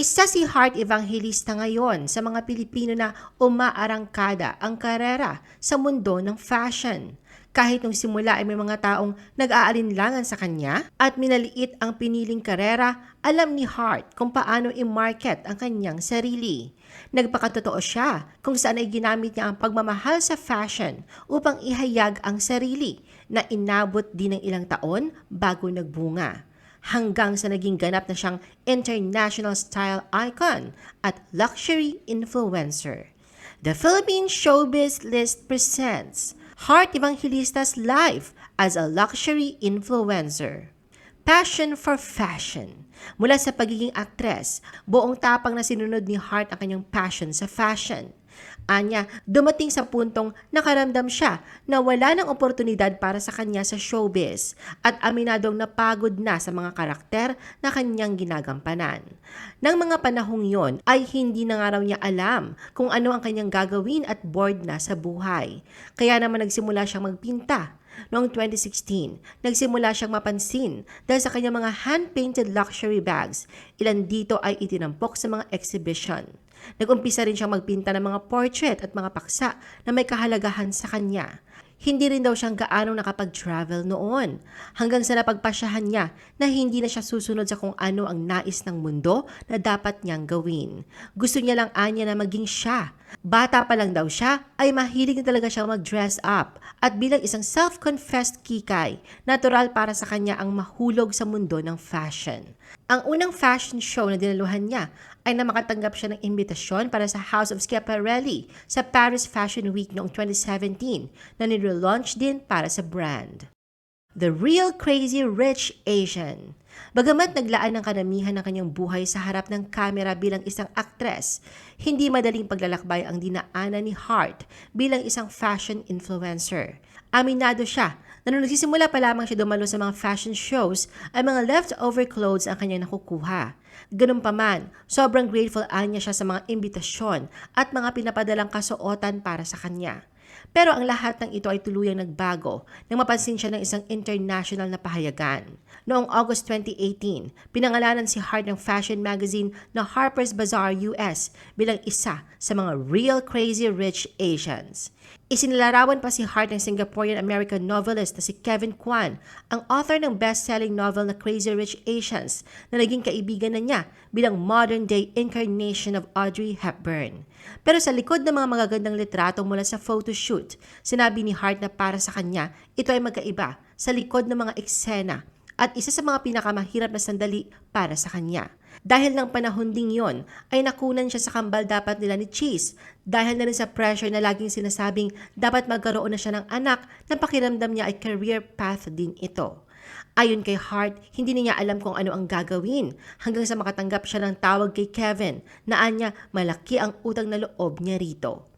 Isa si Heart Evangelista ngayon sa mga Pilipino na umaarangkada ang karera sa mundo ng fashion. Kahit nung simula ay may mga taong nag-aalinlangan sa kanya at minaliit ang piniling karera, alam ni Hart kung paano i-market ang kanyang sarili. Nagpakatotoo siya kung saan ay ginamit niya ang pagmamahal sa fashion upang ihayag ang sarili na inabot din ng ilang taon bago nagbunga hanggang sa naging ganap na siyang international style icon at luxury influencer. The Philippine Showbiz List presents Heart Evangelista's life as a luxury influencer. Passion for fashion. Mula sa pagiging aktres, buong tapang na sinunod ni Hart ang kanyang passion sa fashion. Anya, dumating sa puntong nakaramdam siya na wala ng oportunidad para sa kanya sa showbiz at aminadong napagod na sa mga karakter na kanyang ginagampanan. Nang mga panahong yon ay hindi na nga raw niya alam kung ano ang kanyang gagawin at bored na sa buhay. Kaya naman nagsimula siyang magpinta Noong 2016, nagsimula siyang mapansin dahil sa kanyang mga hand-painted luxury bags. Ilan dito ay itinampok sa mga exhibition. Nag-umpisa rin siyang magpinta ng mga portrait at mga paksa na may kahalagahan sa kanya. Hindi rin daw siyang gaanong nakapag-travel noon hanggang sa napagpasyahan niya na hindi na siya susunod sa kung ano ang nais ng mundo na dapat niyang gawin. Gusto niya lang anya na maging siya. Bata pa lang daw siya ay mahilig na talaga siyang mag-dress up at bilang isang self-confessed kikay, natural para sa kanya ang mahulog sa mundo ng fashion. Ang unang fashion show na dinaluhan niya ay na makatanggap siya ng imbitasyon para sa House of Schiaparelli sa Paris Fashion Week noong 2017 na nirelaunch din para sa brand. The Real Crazy Rich Asian. Bagamat naglaan ng karamihan ng kanyang buhay sa harap ng kamera bilang isang aktres, hindi madaling paglalakbay ang dinaanan ni Hart bilang isang fashion influencer. Aminado siya na nung nagsisimula pa lamang siya dumalo sa mga fashion shows ay mga leftover clothes ang kanyang nakukuha. Ganun pa man, sobrang grateful anya siya sa mga imbitasyon at mga pinapadalang kasuotan para sa kanya. Pero ang lahat ng ito ay tuluyang nagbago nang mapansin siya ng isang international na pahayagan. Noong August 2018, pinangalanan si Hart ng fashion magazine na Harper's Bazaar US bilang isa sa mga real crazy rich Asians. Isinilarawan pa si Hart ng Singaporean-American novelist na si Kevin Kwan, ang author ng best-selling novel na Crazy Rich Asians na naging kaibigan na niya bilang modern-day incarnation of Audrey Hepburn. Pero sa likod ng mga magagandang litrato mula sa photoshoot, sinabi ni Hart na para sa kanya, ito ay magkaiba sa likod ng mga eksena at isa sa mga pinakamahirap na sandali para sa kanya. Dahil ng panahon ding yon, ay nakunan siya sa kambal dapat nila ni Chase dahil na rin sa pressure na laging sinasabing dapat magkaroon na siya ng anak na pakiramdam niya ay career path din ito. Ayon kay Hart, hindi niya alam kung ano ang gagawin hanggang sa makatanggap siya ng tawag kay Kevin na anya malaki ang utang na loob niya rito.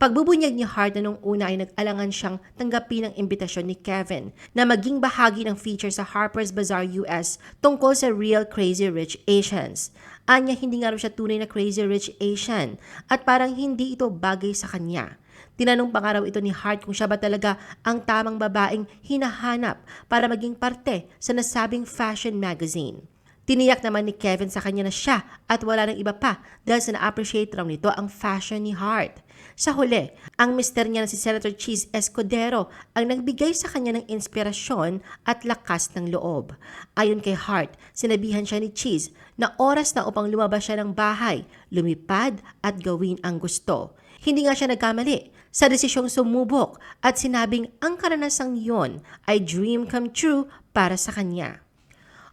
Pagbubunyag ni Hart na nung una ay nag-alangan siyang tanggapin ang imbitasyon ni Kevin na maging bahagi ng feature sa Harper's Bazaar US tungkol sa Real Crazy Rich Asians. Anya hindi nga siya tunay na Crazy Rich Asian at parang hindi ito bagay sa kanya. Tinanong pa nga raw ito ni Hart kung siya ba talaga ang tamang babaeng hinahanap para maging parte sa nasabing fashion magazine. Tiniyak naman ni Kevin sa kanya na siya at wala ng iba pa dahil sa na-appreciate raw nito ang fashion ni Hart. Sa huli, ang mister niya na si Senator Cheese Escudero ang nagbigay sa kanya ng inspirasyon at lakas ng loob. Ayon kay Hart, sinabihan siya ni Cheese na oras na upang lumabas siya ng bahay, lumipad at gawin ang gusto. Hindi nga siya nagkamali sa desisyong sumubok at sinabing ang karanasang yon ay dream come true para sa kanya.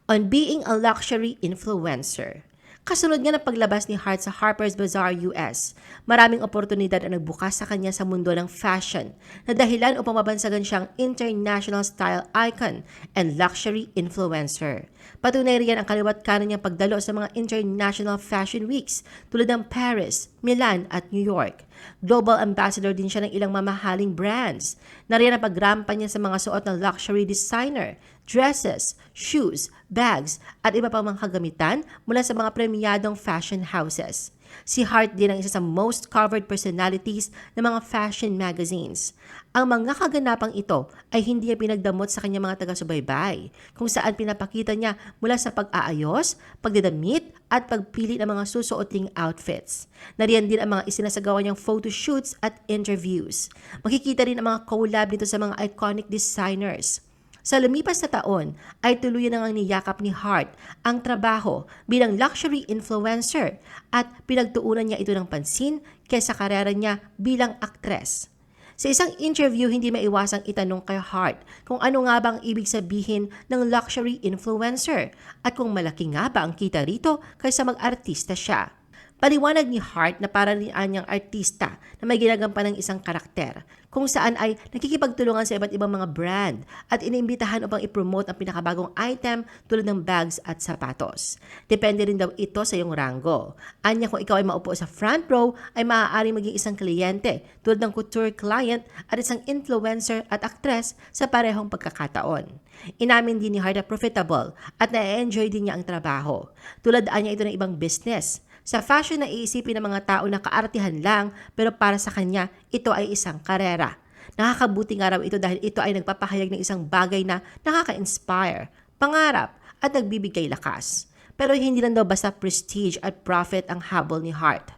On being a luxury influencer. Kasunod nga ng paglabas ni Hart sa Harper's Bazaar US, maraming oportunidad ang nagbukas sa kanya sa mundo ng fashion na dahilan upang mabansagan siyang international style icon and luxury influencer. Patunay riyan ang kaliwat kanan niyang pagdalo sa mga international fashion weeks tulad ng Paris, Milan at New York. Global ambassador din siya ng ilang mamahaling brands. Nariyan ang pagrampa niya sa mga suot ng luxury designer, dresses, shoes, bags at iba pang mga kagamitan mula sa mga premiadong fashion houses. Si Hart din ang isa sa most covered personalities ng mga fashion magazines. Ang mga kaganapang ito ay hindi niya pinagdamot sa kanyang mga taga-subaybay, kung saan pinapakita niya mula sa pag-aayos, pagdidamit at pagpili ng mga susuoting outfits. Nariyan din ang mga isinasagawa niyang photo shoots at interviews. Makikita rin ang mga collab nito sa mga iconic designers. Sa lumipas na taon ay tuluyan na ngang niyakap ni Hart ang trabaho bilang luxury influencer at pinagtuunan niya ito ng pansin kaysa karera niya bilang aktres. Sa isang interview, hindi maiwasang itanong kay Hart kung ano nga ba ang ibig sabihin ng luxury influencer at kung malaki nga ba ang kita rito kaysa mag-artista siya. Paliwanag ni Hart na para rin niyang artista na may ginagampan ng isang karakter kung saan ay nakikipagtulungan sa iba't ibang mga brand at iniimbitahan upang ipromote ang pinakabagong item tulad ng bags at sapatos. Depende rin daw ito sa iyong rango. Anya kung ikaw ay maupo sa front row ay maaari maging isang kliyente tulad ng couture client at isang influencer at actress sa parehong pagkakataon. Inamin din ni Hart na profitable at na-enjoy din niya ang trabaho. Tulad niya ito ng ibang business sa fashion na iisipin ng mga tao na kaartihan lang pero para sa kanya ito ay isang karera. Nakakabuti nga raw ito dahil ito ay nagpapahayag ng isang bagay na nakaka-inspire, pangarap at nagbibigay lakas. Pero hindi lang daw basta prestige at profit ang habol ni Hart.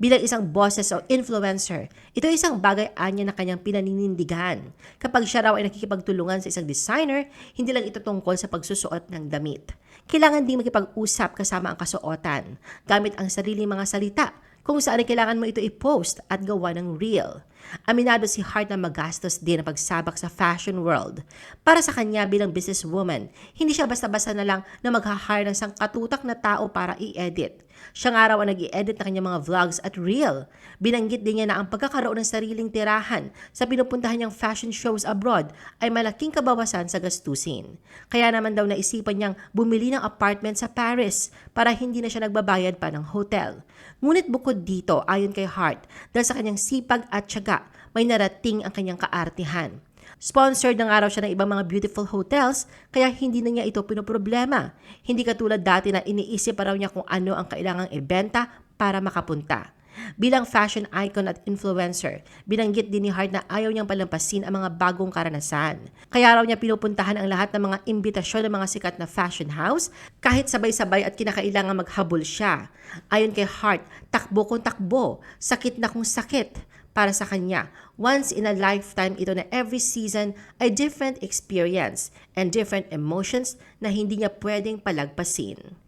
Bilang isang bosses o influencer, ito ay isang bagay anya na kanyang pinaninindigan. Kapag siya raw ay nakikipagtulungan sa isang designer, hindi lang ito tungkol sa pagsusuot ng damit. Kailangan din makipag-usap kasama ang kasuotan, gamit ang sariling mga salita, kung saan kailangan mo ito i-post at gawa ng reel. Aminado si Hart na magastos din ang pagsabak sa fashion world. Para sa kanya bilang businesswoman, hindi siya basta-basta na lang na mag-hire ng isang katutak na tao para i-edit. Siya nga raw ang nag edit ng kanyang mga vlogs at reel. Binanggit din niya na ang pagkakaroon ng sariling tirahan sa pinupuntahan niyang fashion shows abroad ay malaking kabawasan sa gastusin. Kaya naman daw naisipan niyang bumili ng apartment sa Paris para hindi na siya nagbabayad pa ng hotel. Ngunit bukod dito, ayon kay Hart, dahil sa kanyang sipag at tiyaga, may narating ang kanyang kaartihan. Sponsored ng araw siya ng ibang mga beautiful hotels, kaya hindi na niya ito pinoproblema. Hindi katulad dati na iniisip pa raw niya kung ano ang kailangang ibenta para makapunta. Bilang fashion icon at influencer, binanggit din ni Hart na ayaw niyang palampasin ang mga bagong karanasan. Kaya raw niya pinupuntahan ang lahat ng mga imbitasyon ng mga sikat na fashion house kahit sabay-sabay at kinakailangan maghabol siya. Ayon kay Hart, takbo kung takbo, sakit na kung sakit para sa kanya. Once in a lifetime ito na every season ay different experience and different emotions na hindi niya pwedeng palagpasin.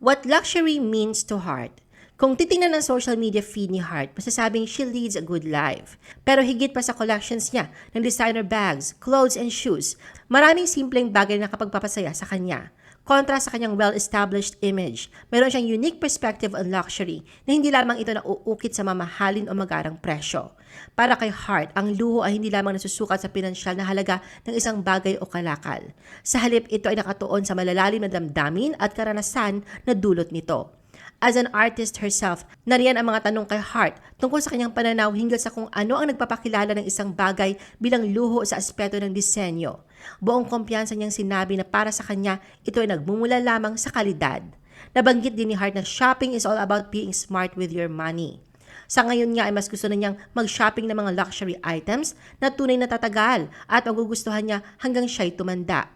What luxury means to Hart kung titingnan ng social media feed ni Hart, masasabing she leads a good life. Pero higit pa sa collections niya ng designer bags, clothes, and shoes, maraming simpleng bagay na kapagpapasaya sa kanya. Kontra sa kanyang well-established image, meron siyang unique perspective on luxury na hindi lamang ito nauukit sa mamahalin o magarang presyo. Para kay Hart, ang luho ay hindi lamang nasusukat sa pinansyal na halaga ng isang bagay o kalakal. Sa halip, ito ay nakatuon sa malalalim na damdamin at karanasan na dulot nito. As an artist herself, nariyan ang mga tanong kay Hart tungkol sa kanyang pananaw hinggil sa kung ano ang nagpapakilala ng isang bagay bilang luho sa aspeto ng disenyo. Buong kumpiyansa niyang sinabi na para sa kanya, ito ay nagmumula lamang sa kalidad. Nabanggit din ni Hart na shopping is all about being smart with your money. Sa ngayon nga ay mas gusto na niyang mag-shopping ng mga luxury items na tunay na tatagal at magugustuhan niya hanggang siya'y tumanda.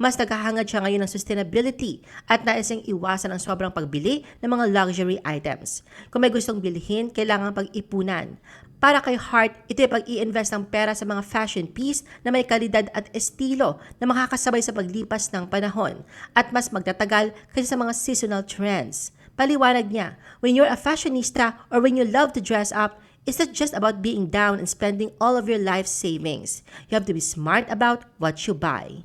Mas naghahangad siya ngayon ng sustainability at nais iwasan ang sobrang pagbili ng mga luxury items. Kung may gustong bilhin, kailangan pag-ipunan. Para kay Hart, ito ay pag-i-invest ng pera sa mga fashion piece na may kalidad at estilo na makakasabay sa paglipas ng panahon at mas magtatagal kaysa sa mga seasonal trends. Paliwanag niya, when you're a fashionista or when you love to dress up, it's not just about being down and spending all of your life savings. You have to be smart about what you buy.